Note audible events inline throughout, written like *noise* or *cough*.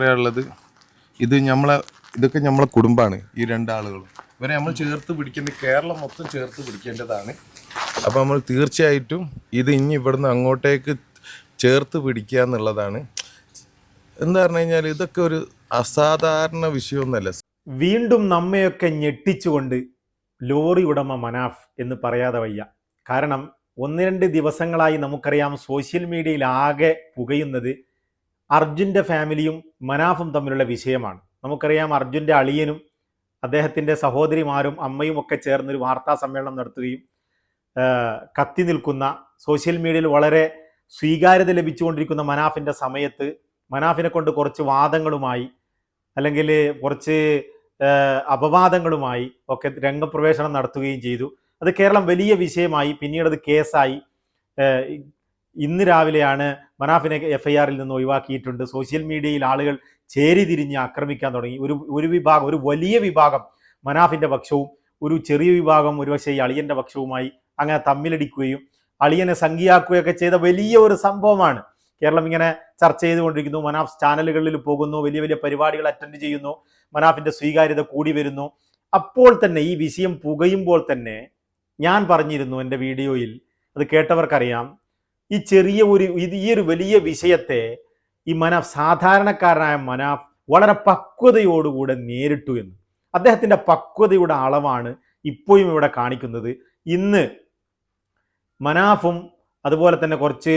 പറയാനുള്ളത് ഇത് നമ്മളെ ഇതൊക്കെ നമ്മളെ കുടുംബമാണ് ഈ രണ്ടാളുകളും. ഇവരെ നമ്മൾ ചേർത്ത് പിടിക്കേണ്ട കേരളം മൊത്തം ചേർത്ത് പിടിക്കേണ്ടതാണ്. അപ്പോൾ നമ്മൾ തീർച്ചയായിട്ടും ഇത് ഇനി ഇവിടുന്ന് അങ്ങോട്ടേക്ക് ചേർത്ത് പിടിക്കുക എന്നുള്ളതാണ്. എന്താ പറഞ്ഞു കഴിഞ്ഞാൽ ഇതൊക്കെ ഒരു അസാധാരണ വിഷയമൊന്നുമല്ല. വീണ്ടും നമ്മയൊക്കെ ഞെട്ടിച്ചുകൊണ്ട് ലോറി ഉടമ മനാഫ് എന്ന് പറയാതെ വയ്യ. കാരണം ഒന്ന് രണ്ട് ദിവസങ്ങളായി നമുക്കറിയാം സോഷ്യൽ മീഡിയയിൽ ആകെ പുകയുന്നത് അർജുന്റെ ഫാമിലിയും മനാഫും തമ്മിലുള്ള വിഷയമാണ്. നമുക്കറിയാം അർജുന്റെ അളിയനും അദ്ദേഹത്തിന്റെ സഹോദരിമാരും അമ്മയും ഒക്കെ ചേർന്നൊരു വാർത്താ സമ്മേളനം നടത്തുകയും കത്തി നിൽക്കുന്ന സോഷ്യൽ മീഡിയയിൽ വളരെ സ്വീകാര്യത ലഭിച്ചുകൊണ്ടിരിക്കുന്ന മനാഫിന്റെ സമയത്ത് മനാഫിനെ കൊണ്ട് കുറച്ച് വാദങ്ങളുമായി അല്ലെങ്കിൽ കുറച്ച് അപവാദങ്ങളുമായി ഒക്കെ രംഗപ്രവേശനം നടത്തുകയും ചെയ്തു. അത് കേരളം വലിയ വിഷയമായി പിന്നീട് അത് കേസായി ഇന്ന് രാവിലെയാണ് മനാഫിനെ എഫ് ഐ ആറിൽ നിന്ന് ഒഴിവാക്കിയിട്ടുണ്ട്. സോഷ്യൽ മീഡിയയിൽ ആളുകൾ ചേരി തിരിഞ്ഞ് ആക്രമിക്കാൻ തുടങ്ങി. ഒരു ഒരു വിഭാഗം ഒരു വലിയ വിഭാഗം മനാഫിന്റെ പക്ഷവും ഒരു ചെറിയ വിഭാഗം ഒരുപക്ഷെ ഈ അളിയന്റെ പക്ഷവുമായി അങ്ങനെ തമ്മിലടിക്കുകയും അളിയനെ സംഖ്യയാക്കുകയൊക്കെ ചെയ്ത വലിയ ഒരു സംഭവമാണ്. കേരളം ഇങ്ങനെ ചർച്ച ചെയ്തുകൊണ്ടിരിക്കുന്നു. മനാഫ് ചാനലുകളിൽ പോകുന്നു വലിയ വലിയ പരിപാടികൾ അറ്റൻഡ് ചെയ്യുന്നു മനാഫിന്റെ സ്വീകാര്യത കൂടി വരുന്നു. അപ്പോൾ തന്നെ ഈ വിഷയം പുകയുമ്പോൾ തന്നെ ഞാൻ പറഞ്ഞിരുന്നു എന്റെ വീഡിയോയിൽ അത് കേട്ടവർക്കറിയാം ഈ ചെറിയ ഒരു ഇത് ഈ ഒരു വലിയ വിഷയത്തെ ഈ മനാഫ് സാധാരണക്കാരനായ മനാഫ് വളരെ പക്വതയോടുകൂടെ നേരിട്ടു എന്ന്. അദ്ദേഹത്തിന്റെ പക്വതയുടെ അളവാണ് ഇപ്പോഴും ഇവിടെ കാണിക്കുന്നത്. ഇന്ന് മനാഫും അതുപോലെ തന്നെ കുറച്ച്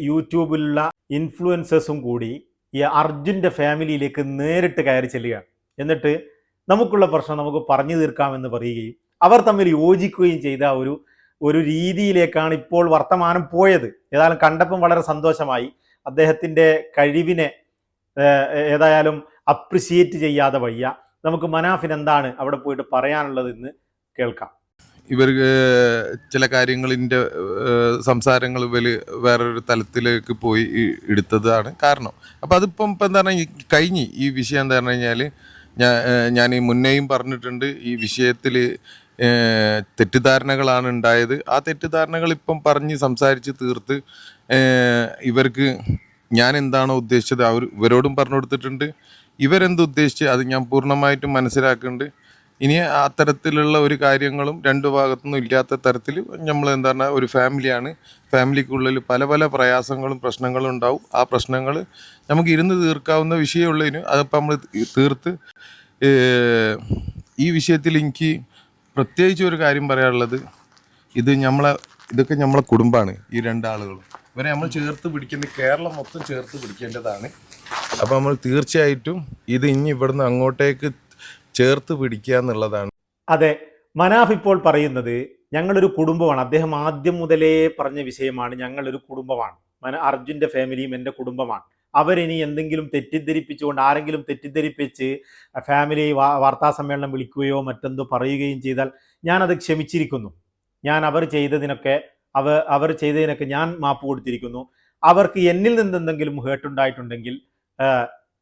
യൂട്യൂബിലുള്ള ഇൻഫ്ലുവൻസേഴ്സും കൂടി ഈ അർജുന്റെ ഫാമിലിയിലേക്ക് നേരിട്ട് കയറി ചെല്ലുകയാണ്. എന്നിട്ട് നമുക്കുള്ള പ്രശ്നം നമുക്ക് പറഞ്ഞു തീർക്കാമെന്ന് പറയുകയും അവർ തമ്മിൽ യോജിക്കുകയും ചെയ്ത ഒരു ഒരു രീതിയിലേക്കാണ് ഇപ്പോൾ വർത്തമാനം പോയത്. ഏതായാലും കണ്ടപ്പം വളരെ സന്തോഷമായി. അദ്ദേഹത്തിന്റെ കഴിവിനെ ഏതായാലും അപ്രിഷിയേറ്റ് ചെയ്യാതെ വയ്യ. നമുക്ക് മനാഫിന് എന്താണ് അവിടെ പോയിട്ട് പറയാനുള്ളത് എന്ന് കേൾക്കാം ഇവർ ചില കാര്യങ്ങളിന്റെ സംസാരങ്ങൾ ഇവർ വേറൊരു തലത്തിലേക്ക് പോയി എടുത്തതാണ് കാരണം. അപ്പോൾ അതിപ്പം ഇപ്പം എന്താ പറഞ്ഞാൽ കഴിഞ്ഞ് ഈ വിഷയം എന്താ പറഞ്ഞു കഴിഞ്ഞാൽ ഞാൻ ഞാൻ മുന്നേയും പറഞ്ഞിട്ടുണ്ട് ഈ വിഷയത്തിൽ തെറ്റിദ്ധാരണകളാണ് ഉണ്ടായത്. ആ തെറ്റിദ്ധാരണകൾ ഇപ്പം പറഞ്ഞ് സംസാരിച്ച് തീർത്ത് ഇവർക്ക് ഞാൻ എന്താണോ ഉദ്ദേശിച്ചത് അവർ ഇവരോടും പറഞ്ഞു കൊടുത്തിട്ടുണ്ട്. ഇവരെന്ത് ഉദ്ദേശിച്ച് അത് ഞാൻ പൂർണമായിട്ടും മനസ്സിലാക്കുന്നുണ്ട്. ഇനി അത്തരത്തിലുള്ള ഒരു കാര്യങ്ങളും രണ്ടു ഭാഗത്തുനിന്നും ഇല്ലാത്ത തരത്തിൽ നമ്മൾ എന്താണ് ഒരു ഫാമിലിയാണ്. ഫാമിലിക്കുള്ളിൽ പല പല പ്രയാസങ്ങളും പ്രശ്നങ്ങളും ഉണ്ടാവും. ആ പ്രശ്നങ്ങൾ നമുക്ക് ഇരുന്ന് തീർക്കാവുന്ന വിഷയമുള്ളതിന് അതിപ്പോൾ നമ്മൾ തീർത്ത് ഈ വിഷയത്തിൽ എനിക്ക് പ്രത്യേകിച്ച് ഒരു കാര്യം പറയാനുള്ളത് ഇത് നമ്മളെ ഇതൊക്കെ നമ്മളെ കുടുംബമാണ് ഈ രണ്ടാളുകളും. ഇവരെ നമ്മൾ ചേർത്ത് പിടിക്കേണ്ട കേരളം മൊത്തം ചേർത്ത് പിടിക്കേണ്ടതാണ്. അപ്പോൾ നമ്മൾ തീർച്ചയായിട്ടും ഇത് ഇനി ഇവിടുന്ന് അങ്ങോട്ടേക്ക് ചേർത്ത് പിടിക്കുക എന്നുള്ളതാണ്. അതെ മനാഫ് ഇപ്പോൾ പറയുന്നത് ഞങ്ങളൊരു കുടുംബമാണ്. അദ്ദേഹം ആദ്യം മുതലേ പറഞ്ഞ വിഷയമാണ് ഞങ്ങളൊരു കുടുംബമാണ്. അർജുന്റെ ഫാമിലിയും എന്റെ കുടുംബമാണ്. അവരിനി എന്തെങ്കിലും തെറ്റിദ്ധരിപ്പിച്ചുകൊണ്ട് ആരെങ്കിലും തെറ്റിദ്ധരിപ്പിച്ച് ഫാമിലി വാർത്താ സമ്മേളനം വിളിക്കുകയോ മറ്റെന്തോ പറയുകയും ചെയ്താൽ ഞാനത് ക്ഷമിച്ചിരിക്കുന്നു. ഞാൻ അവർ ചെയ്തതിനൊക്കെ അവ അവർ ചെയ്തതിനൊക്കെ ഞാൻ മാപ്പ് കൊടുത്തിരിക്കുന്നു. അവർക്ക് എന്നിൽ നിന്ന് എന്തെങ്കിലും ഹേട്ടുണ്ടായിട്ടുണ്ടെങ്കിൽ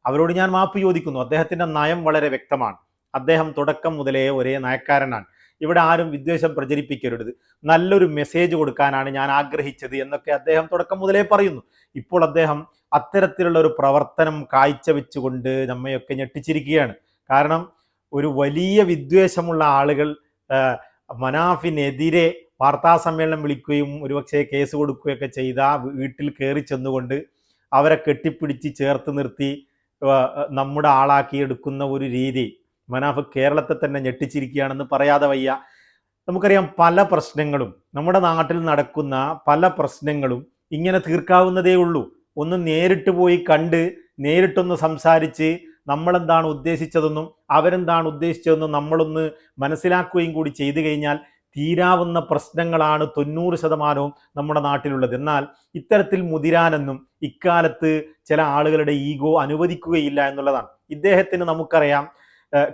അവരോട് ഞാൻ മാപ്പ് ചോദിക്കുന്നു. അദ്ദേഹത്തിന്റെ നയം വളരെ വ്യക്തമാണ്. അദ്ദേഹം തുടക്കം മുതലേ ഒരേ നയക്കാരനാണ്. ഇവിടെ ആരും വിദ്വേഷം പ്രചരിപ്പിക്കരുത്. നല്ലൊരു മെസ്സേജ് കൊടുക്കാനാണ് ഞാൻ ആഗ്രഹിച്ചത് എന്നൊക്കെ അദ്ദേഹം തുടക്കം മുതലേ പറയുന്നു. ഇപ്പോൾ അദ്ദേഹം അത്തരത്തിലുള്ള ഒരു പ്രവർത്തനം കാഴ്ചവെച്ചുകൊണ്ട് നമ്മയൊക്കെ ഞെട്ടിച്ചിരിക്കുകയാണ്. കാരണം ഒരു വലിയ വിദ്വേഷമുള്ള ആളുകൾ മനാഫിനെതിരെ വാർത്താ സമ്മേളനം വിളിക്കുകയും ഒരുപക്ഷെ കേസ് കൊടുക്കുകയൊക്കെ ചെയ്ത വീട്ടിൽ കയറി ചെന്നുകൊണ്ട് അവരെ കെട്ടിപ്പിടിച്ച് ചേർത്ത് നിർത്തി നമ്മുടെ ആളാക്കി എടുക്കുന്ന ഒരു രീതി. മനാഫ് കേരളത്തെ തന്നെ ഞെട്ടിച്ചിരിക്കുകയാണെന്ന് പറയാതെ വയ്യ. നമുക്കറിയാം പല പ്രശ്നങ്ങളും നമ്മുടെ നാട്ടിൽ നടക്കുന്ന പല പ്രശ്നങ്ങളും ഇങ്ങനെ തീർക്കാവുന്നതേ ഉള്ളൂ. ഒന്ന് നേരിട്ട് പോയി കണ്ട് നേരിട്ടൊന്ന് സംസാരിച്ച് നമ്മളെന്താണ് ഉദ്ദേശിച്ചതെന്നും അവരെന്താണ് ഉദ്ദേശിച്ചതെന്നും നമ്മളൊന്ന് മനസ്സിലാക്കുകയും കൂടി ചെയ്തു കഴിഞ്ഞാൽ തീരാവുന്ന പ്രശ്നങ്ങളാണ് തൊണ്ണൂറ് ശതമാനവും നമ്മുടെ നാട്ടിലുള്ളത്. എന്നാൽ ഇത്തരത്തിൽ മുതിരാനെന്നും ഇക്കാലത്ത് ചില ആളുകളുടെ ഈഗോ അനുവദിക്കുകയില്ല എന്നുള്ളതാണ്. ഇദ്ദേഹത്തിന് നമുക്കറിയാം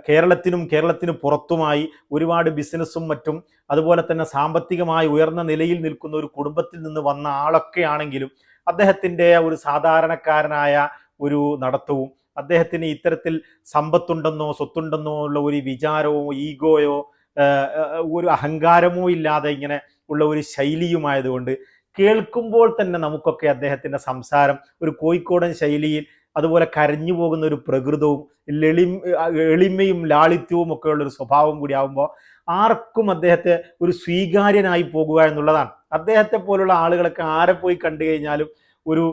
കേരളത്തിനും കേരളത്തിന് പുറത്തുമായി ഒരുപാട് ബിസിനസ്സും മറ്റും അതുപോലെ തന്നെ സാമ്പത്തികമായി ഉയർന്ന നിലയിൽ നിൽക്കുന്ന ഒരു കുടുംബത്തിൽ നിന്ന് വന്ന ആളൊക്കെ ആണെങ്കിലും അദ്ദേഹത്തിന്റെ ഒരു സാധാരണക്കാരനായ ഒരു നടത്തവും അദ്ദേഹത്തിന് ഇത്തരത്തിൽ സമ്പത്തുണ്ടെന്നോ സ്വത്തുണ്ടെന്നോ ഉള്ള ഒരു വിചാരമോ ഈഗോയോ ഒരു അഹങ്കാരമോ ഇല്ലാതെ ഇങ്ങനെ ഉള്ള ഒരു ശൈലിയുമായതുകൊണ്ട് കേൾക്കുമ്പോൾ തന്നെ നമുക്കൊക്കെ അദ്ദേഹത്തിന്റെ സംസാരം ഒരു കോഴിക്കോടൻ ശൈലിയിൽ അതുപോലെ കരഞ്ഞു പോകുന്ന ഒരു പ്രകൃതവും ലളി എളിമയും ലാളിത്യവും ഒക്കെ ഉള്ള ഒരു സ്വഭാവം കൂടി ആകുമ്പോൾ ആർക്കും അദ്ദേഹത്തെ ഒരു സ്വീകാര്യനായി പോകുക എന്നുള്ളതാണ്. അദ്ദേഹത്തെ പോലുള്ള ആളുകളൊക്കെ ആരെ പോയി കണ്ടു കഴിഞ്ഞാലും ഒരു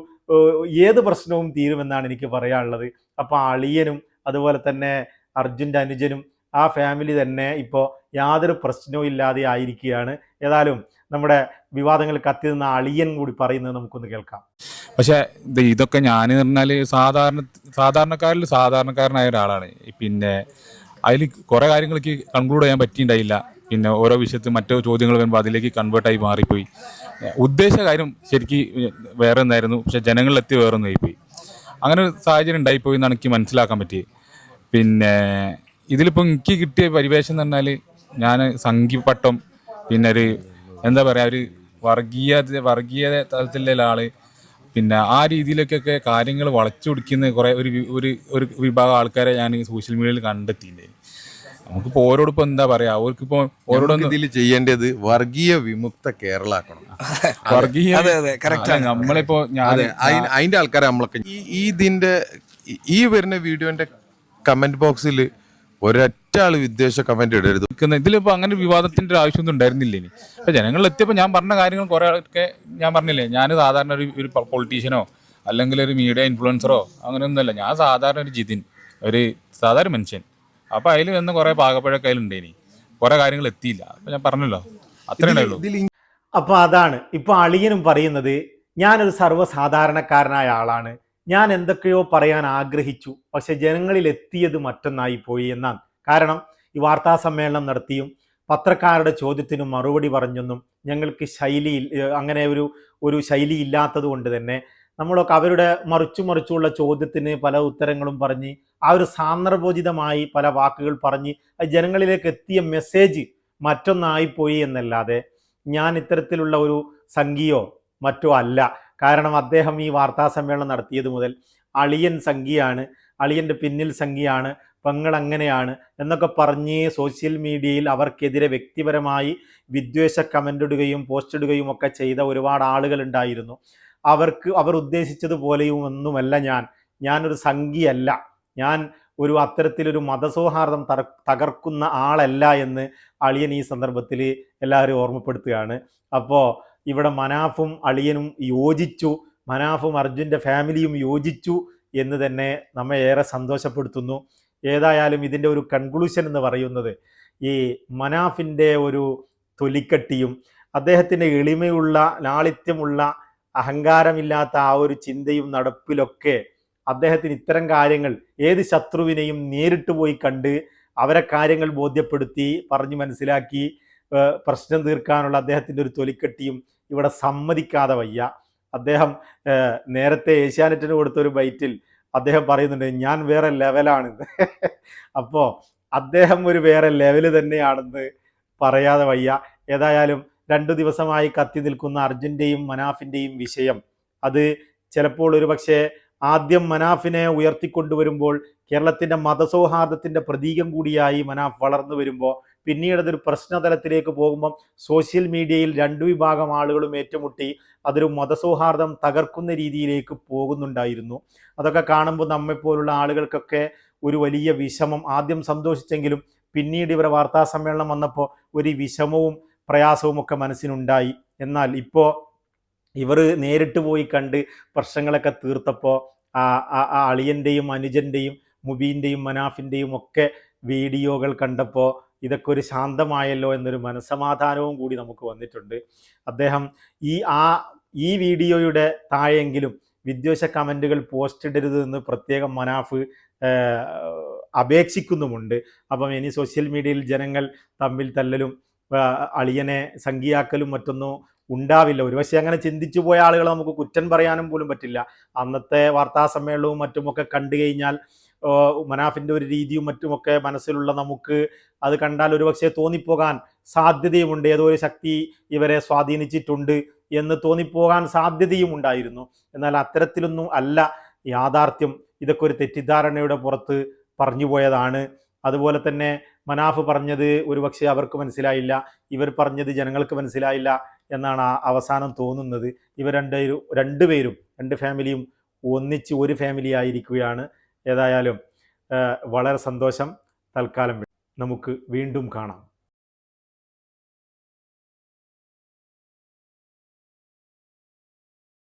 ഏത് പ്രശ്നവും തീരുമെന്നാണ് എനിക്ക് പറയാനുള്ളത്. അപ്പോൾ അളിയനും അതുപോലെ തന്നെ അർജുന്റെ അനുജനും ആ ഫാമിലി തന്നെ ഇപ്പോൾ യാതൊരു പ്രശ്നവും ഇല്ലാതെ ആയിരിക്കുകയാണ്. ഏതായാലും നമ്മുടെ വിവാദങ്ങൾ കത്തി നിന്ന അളിയൻ കൂടി പറയുന്നത് നമുക്കൊന്ന് കേൾക്കാം. പക്ഷേ ഇത് ഇതൊക്കെ ഞാൻ പറഞ്ഞാൽ സാധാരണ സാധാരണക്കാരിൽ സാധാരണക്കാരനായ ഒരാളാണ്. പിന്നെ അതിൽ കുറേ കാര്യങ്ങൾക്ക് കൺക്ലൂഡ് ചെയ്യാൻ പറ്റിയിട്ടുണ്ടായില്ല. പിന്നെ ഓരോ വിഷയത്തിൽ മറ്റോ ചോദ്യങ്ങൾ വരുമ്പോൾ അതിലേക്ക് കൺവേർട്ടായി മാറിപ്പോയി. ഉദ്ദേശ കാര്യം ശരിക്ക് വേറെ ഒന്നായിരുന്നു പക്ഷെ ജനങ്ങളിലെത്തി വേറെ ഒന്നായിപ്പോയി അങ്ങനെ ഒരു സാഹചര്യം ഉണ്ടായിപ്പോയി എന്നാണ് എനിക്ക് മനസ്സിലാക്കാൻ പറ്റിയത് പിന്നെ ഇതിലിപ്പോൾ എനിക്ക് കിട്ടിയ പരിവേഷം എന്ന് പറഞ്ഞാൽ ഞാൻ സംഘിപ്പട്ടം പിന്നെ ഒരു എന്താ പറയുക ഒരു വർഗീയ വർഗീയ തലത്തിലുള്ള ആൾ പിന്നെ ആ രീതിയിലേക്കൊക്കെ കാര്യങ്ങൾ വളച്ചൊടിക്കുന്ന കുറേ ഒരു ഒരു ഒരു വിഭാഗം ആൾക്കാരെ ഞാൻ സോഷ്യൽ മീഡിയയിൽ കണ്ടെത്തിയിട്ടുണ്ട് നമുക്കിപ്പോൾ ഓരോടൊപ്പം എന്താ പറയാ? അവർക്കിപ്പോ ഓരോടൊന്നും ഇതിൽ ചെയ്യേണ്ടത് വർഗീയ വിമുക്ത കേരള ആക്കണം *laughs* വർഗീയ നമ്മളിപ്പോ ഞാൻ അതിന്റെ ആൾക്കാരെ നമ്മളൊക്കെ ഈ ഇതിന്റെ ഈ- വരുന്ന വീഡിയോന്റെ കമന്റ് ബോക്സിൽ ഒരൊറ്റ ആൾ വിദ്വേഷ കമന്റ് ഇടരുത്. ഇതിലിപ്പോ അങ്ങനെ വിവാദത്തിന്റെ ഒരു ആവശ്യമൊന്നും ഉണ്ടായിരുന്നില്ല ഇനി. അപ്പൊ ജനങ്ങളിൽ എത്തിയപ്പോൾ ഞാൻ പറഞ്ഞ കാര്യങ്ങൾ കുറെ ഒക്കെ ഞാൻ പറഞ്ഞില്ലേ ഞാൻ സാധാരണ ഒരു ഒരു പൊളിറ്റീഷ്യനോ അല്ലെങ്കിൽ ഒരു മീഡിയ ഇൻഫ്ലുവൻസറോ അങ്ങനെയൊന്നുമല്ല. ഞാൻ സാധാരണ ഒരു ജിതിൻ ഒരു സാധാരണ മനുഷ്യൻ. അപ്പൊ അതിൽ നിന്ന് കുറെ പാകപ്പഴൊക്കെ അതിലുണ്ടേനി. കുറെ കാര്യങ്ങൾ എത്തിയില്ല. അപ്പൊ ഞാൻ പറഞ്ഞല്ലോ അത്രേ ഉണ്ടായുള്ളൂ ഇതിൽ അപ്പോൾ അതാണ്. ഇപ്പോൾ അളിയനും പറയുന്നത് ഞാനൊരു സർവസാധാരണക്കാരനായ ആളാണ്. ഞാൻ എന്തൊക്കെയോ പറയാൻ ആഗ്രഹിച്ചു പക്ഷെ ജനങ്ങളിൽ എത്തിയത് മറ്റൊന്നായി പോയി എന്നാണ്. കാരണം ഈ വാർത്താ സമ്മേളനം നടത്തിയും പത്രക്കാരുടെ ചോദ്യത്തിന് മറുപടി പറഞ്ഞൊന്നും ഞങ്ങൾക്ക് ശൈലി അങ്ങനെ ഒരു ഒരു ശൈലി ഇല്ലാത്തത് കൊണ്ട് തന്നെ നമ്മളൊക്കെ അവരുടെ മറിച്ചു മറിച്ചുള്ള ചോദ്യത്തിന് പല ഉത്തരങ്ങളും പറഞ്ഞ് ആ ഒരു സാന്ദർഭോചിതമായി പല വാക്കുകൾ പറഞ്ഞ് ജനങ്ങളിലേക്ക് എത്തിയ മെസ്സേജ് മറ്റൊന്നായിപ്പോയി എന്നല്ലാതെ ഞാൻ ഇത്തരത്തിലുള്ള ഒരു സംഖിയോ മറ്റോ അല്ല. കാരണം അദ്ദേഹം ഈ വാർത്താ സമ്മേളനം നടത്തിയത് മുതൽ അളിയൻ സംഖ്യയാണ് അളിയന്റെ പിന്നിൽ സംഖ്യയാണ് പെങ്ങൾ അങ്ങനെയാണ് എന്നൊക്കെ പറഞ്ഞ് സോഷ്യൽ മീഡിയയിൽ അവർക്കെതിരെ വ്യക്തിപരമായി വിദ്വേഷ കമന്റ് ഇടുകയും പോസ്റ്റ് ഇടുകയും ഒക്കെ ചെയ്ത ഒരുപാട് ആളുകൾ ഉണ്ടായിരുന്നു. അവർക്ക് അവർ ഉദ്ദേശിച്ചതുപോലെയും ഒന്നുമല്ല ഞാൻ. ഞാനൊരു സംഖ്യയല്ല ഞാൻ ഒരു അത്തരത്തിലൊരു മതസൗഹാർദ്ദം തകർക്കുന്ന ആളല്ല എന്ന് അളിയൻ ഈ സന്ദർഭത്തിൽ എല്ലാവരും ഓർമ്മപ്പെടുത്തുകയാണ്. അപ്പോൾ ഇവിടെ മനാഫും അളിയനും യോജിച്ചു. മനാഫും അർജുന്റെ ഫാമിലിയും യോജിച്ചു എന്ന് തന്നെ നമ്മെ ഏറെ സന്തോഷപ്പെടുത്തുന്നു. ഏതായാലും ഇതിന്റെ ഒരു കൺക്ലൂഷൻ എന്ന് പറയുന്നത് ഈ മനാഫിന്റെ ഒരു തൊലിക്കട്ടിയും അദ്ദേഹത്തിന്റെ എളിമയുള്ള ലാളിത്യമുള്ള അഹങ്കാരമില്ലാത്ത ആ ഒരു ചിന്തയും നടപ്പിലൊക്കെ അദ്ദേഹത്തിന് ഇത്തരം കാര്യങ്ങൾ ഏത് ശത്രുവിനെയും നേരിട്ട് പോയി കണ്ട് അവരെ കാര്യങ്ങൾ ബോധ്യപ്പെടുത്തി പറഞ്ഞു മനസ്സിലാക്കി പ്രശ്നം തീർക്കാനുള്ള അദ്ദേഹത്തിന്റെ ഒരു തൊലിക്കെട്ടിയും ഇവിടെ സമ്മതിക്കാതെ വയ്യ. അദ്ദേഹം നേരത്തെ ഏഷ്യാനെറ്റിന് കൊടുത്ത ഒരു ബൈറ്റിൽ അദ്ദേഹം പറയുന്നുണ്ട് ഞാൻ വേറെ ലെവലാണ്. അപ്പോൾ അദ്ദേഹം ഒരു വേറെ ലെവൽ തന്നെയാണെന്ന് പറയാതെ വയ്യ. ഏതായാലും രണ്ടു ദിവസമായി കത്തി നിൽക്കുന്ന അർജുന്റെയും മനാഫിന്റെയും വിഷയം. അത് ചിലപ്പോൾ ഒരു പക്ഷേ ആദ്യം മനാഫിനെ ഉയർത്തിക്കൊണ്ടുവരുമ്പോൾ കേരളത്തിന്റെ മതസൗഹാർദ്ദത്തിന്റെ പ്രതീകം കൂടിയായി മനാഫ് വളർന്നു വരുമ്പോൾ പിന്നീട് അതൊരു പ്രശ്നതലത്തിലേക്ക് പോകുമ്പം സോഷ്യൽ മീഡിയയിൽ രണ്ടു വിഭാഗം ആളുകളും ഏറ്റുമുട്ടി അതൊരു മതസൗഹാർദ്ദം തകർക്കുന്ന രീതിയിലേക്ക് പോകുന്നുണ്ടായിരുന്നു. അതൊക്കെ കാണുമ്പോൾ നമ്മെപ്പോലുള്ള ആളുകൾക്കൊക്കെ ഒരു വലിയ വിഷമം. ആദ്യം സന്തോഷിച്ചെങ്കിലും പിന്നീട് ഇവരെ വാർത്താ സമ്മേളനം വന്നപ്പോൾ ഒരു വിഷമവും പ്രയാസവും ഒക്കെ മനസ്സിനുണ്ടായി. എന്നാൽ ഇപ്പോൾ ഇവർ നേരിട്ട് പോയി കണ്ട് പ്രശ്നങ്ങളൊക്കെ തീർത്തപ്പോൾ ആ ആ അളിയന്റെയും അനുജന്റെയും മുബീന്റെയും മനാഫിന്റെയും ഒക്കെ വീഡിയോകൾ കണ്ടപ്പോൾ ഇതൊക്കെ ഒരു ശാന്തമായല്ലോ എന്നൊരു മനസ്സമാധാനവും കൂടി നമുക്ക് വന്നിട്ടുണ്ട്. അദ്ദേഹം ഈ ആ ഈ വീഡിയോയുടെ താഴെയെങ്കിലും വിദ്വേഷ കമന്റുകൾ പോസ്റ്റ് ഇടരുത് എന്ന് പ്രത്യേകം മനാഫ് അപേക്ഷിക്കുന്നുമുണ്ട്. അപ്പം ഇനി സോഷ്യൽ മീഡിയയിൽ ജനങ്ങൾ തമ്മിൽ തല്ലലും അളിയനെ സംഖ്യയാക്കലും മറ്റൊന്നും ഉണ്ടാവില്ല. ഒരുപക്ഷെ അങ്ങനെ ചിന്തിച്ചു പോയ ആളുകളെ നമുക്ക് കുറ്റം പറയാനും പോലും പറ്റില്ല. അന്നത്തെ വാർത്താ സമ്മേളനവും മറ്റുമൊക്കെ കണ്ടു കഴിഞ്ഞാൽ മനാഫിന്റെ ഒരു രീതിയും മറ്റുമൊക്കെ മനസ്സിലുള്ള നമുക്ക് അത് കണ്ടാൽ ഒരുപക്ഷെ തോന്നിപ്പോകാൻ സാധ്യതയുമുണ്ട്. ഏതോ ഒരു ശക്തി ഇവരെ സ്വാധീനിച്ചിട്ടുണ്ട് എന്ന് തോന്നിപ്പോകാൻ സാധ്യതയും ഉണ്ടായിരുന്നു. എന്നാൽ അത്തരത്തിലൊന്നും അല്ല യാഥാർത്ഥ്യം. ഇതൊക്കെ ഒരു തെറ്റിദ്ധാരണയുടെ പുറത്ത് പറഞ്ഞു പോയതാണ്. അതുപോലെ തന്നെ മനാഫ് പറഞ്ഞത് ഒരുപക്ഷെ അവർക്ക് മനസ്സിലായില്ല ഇവർ പറഞ്ഞത് ജനങ്ങൾക്ക് മനസ്സിലായില്ല എന്നാണ് ആ അവസാനം തോന്നുന്നത്. ഇവർ രണ്ടുപേരും രണ്ടുപേരും രണ്ട് ഫാമിലിയും ഒന്നിച്ച് ഒരു ഫാമിലി ആയിരിക്കുകയാണ്. ഏതായാലും വളരെ സന്തോഷം. തൽക്കാലം നമുക്ക് വീണ്ടും കാണാം.